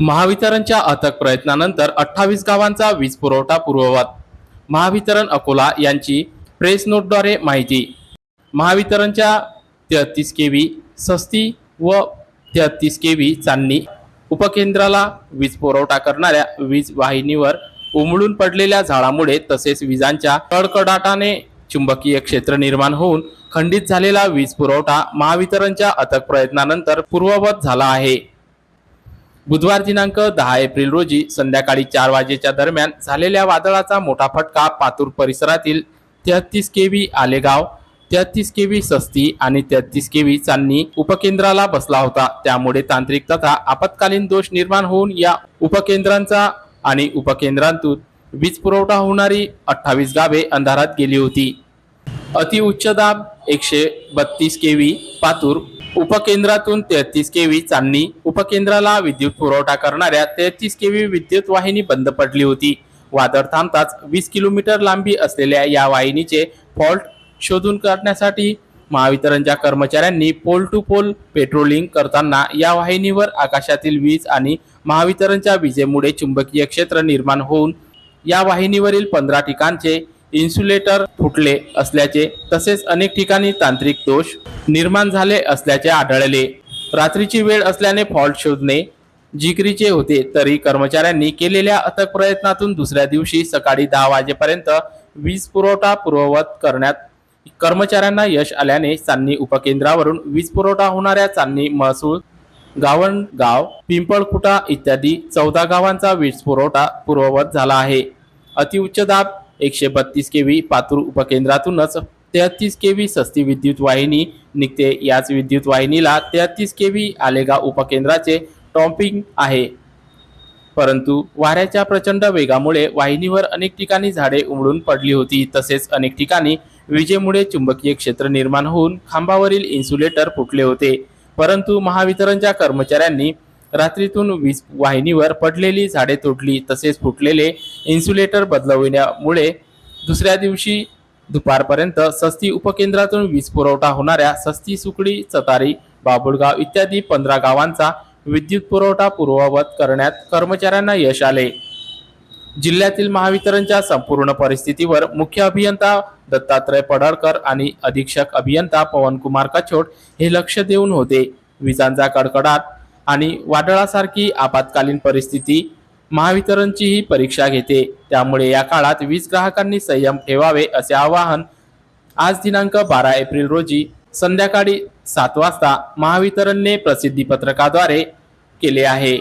महावितरणच्या अथक प्रयत्नानंतर अठ्ठावीस गावांचा वीज पुरवठा पूर्ववत. महावितरण अकोला यांची प्रेस नोटद्वारे माहिती. महावितरणच्या तेहतीस केवी सस्ती व तेहतीस केवी चांदणी उपकेंद्राला वीज पुरवठा करणाऱ्या वीज वाहिनीवर उमळून पडलेल्या झाडामुळे तसेच विजांच्या कडकडाटाने चुंबकीय क्षेत्र निर्माण होऊन खंडित झालेला वीज पुरवठा महावितरणच्या अथक प्रयत्नानंतर पूर्ववत झाला आहे. बुधवार दिनांक दहा एप्रिल रोजी संध्याकाळी चार वाजेच्या दरम्यान झालेल्या वादळाचा मोठा फटका पातूर परिसरातील तेहतीस के व्ही आलेगाव तेहतीस केवी सस्ती आणि तेहतीस केवी चांदणी उपकेंद्राला बसला होता. त्यामुळे तांत्रिक तथा आपत्कालीन दोष निर्माण होऊन या उपकेंद्रांचा आणि उपकेंद्रांतून वीज पुरवठा होणारी अठ्ठावीस गावे अंधारात गेली होती. अतिउच्च दाब एकशे बत्तीस के व्ही पातूर उपकेंद्रातून तेहतीस केवी चांदणी उपकेंद्राला विद्युत पुरवठा करणाऱ्या तेहतीस केवी विद्युत वाहिनी बंद पडली होती. वादळ थांबताच वीस किलोमीटर लांबी असलेल्या या वाहिनीचे फॉल्ट शोधून काढण्यासाठी महावितरणच्या कर्मचाऱ्यांनी पोल टू पोल पेट्रोलिंग करताना या वाहिनीवर आकाशातील वीज आणि महावितरणच्या विजेमुळे चुंबकीय क्षेत्र निर्माण होऊन या वाहिनीवरील पंधरा ठिकाणचे इन्सुलेटर फुटले असल्याचे तसेच अनेक ठिकाणी तांत्रिक दोष निर्माण झाले असल्याचे आढळले. रात्रीची वेळ असल्याने फॉल्ट शोधणे जिकरीचे होते तरी कर्मचाऱ्यांनी केलेल्या अथक प्रयत्नातून दुसऱ्या दिवशी सकाळी दहा वाजेपर्यंत वीज पुरवठा पूर्ववत करण्यात कर्मचाऱ्यांना यश आल्याने चांदणी उपकेंद्रावरून वीज पुरवठा होणाऱ्या चांदणी महसूल गावणगाव पिंपळखुटा इत्यादी चौदा गावांचा वीज पुरवठा पूर्ववत झाला आहे. अतिउच्च दाब एकशे बत्तीस के व्ही पातूर उपकेंद्रातूनच तेहतीस के व्ही सस्ती विद्युत वाहिनी निघते. याच विद्युत वाहिनीला तेहतीस केवी आलेगाव उपकेंद्राचे टॉम्पिंग आहे. परंतु वाऱ्याच्या प्रचंड वेगामुळे वाहिनीवर अनेक ठिकाणी झाडे उमळून पडली होती. तसेच अनेक ठिकाणी विजेमुळे चुंबकीय क्षेत्र निर्माण होऊन खांबावरील इन्सुलेटर फुटले होते. परंतु महावितरणच्या कर्मचाऱ्यांनी रात्रीतून वीज वाहिनीवर पडलेली झाडे तोडली तसेच फुटलेले इन्सुलेटर बदलविण्यामुळे दुसऱ्या दिवशी दुपारपर्यंत सस्ती उपकेंद्रातून वीज पुरवठा होणाऱ्या सस्ती सुकडी चतारी बाबुळगाव इत्यादी पंधरा गावांचा विद्युत पुरवठा पूर्ववत करण्यात कर्मचाऱ्यांना यश आले. जिल्ह्यातील महावितरणच्या संपूर्ण परिस्थितीवर मुख्य अभियंता दत्तात्रय पडळकर आणि अधीक्षक अभियंता पवनकुमार कछोट हे लक्ष देऊन होते. विजांचा कडकडाट आणि वादळासारखी आपत्कालीन परिस्थिती महावितरणचीही परीक्षा घेते. त्यामुळे या काळात वीज ग्राहकांनी संयम ठेवावे असे आवाहन आज दिनांक बारा एप्रिल रोजी संध्याकाळी सात वाजता महावितरणने प्रसिद्धी पत्रकाद्वारे केले आहे.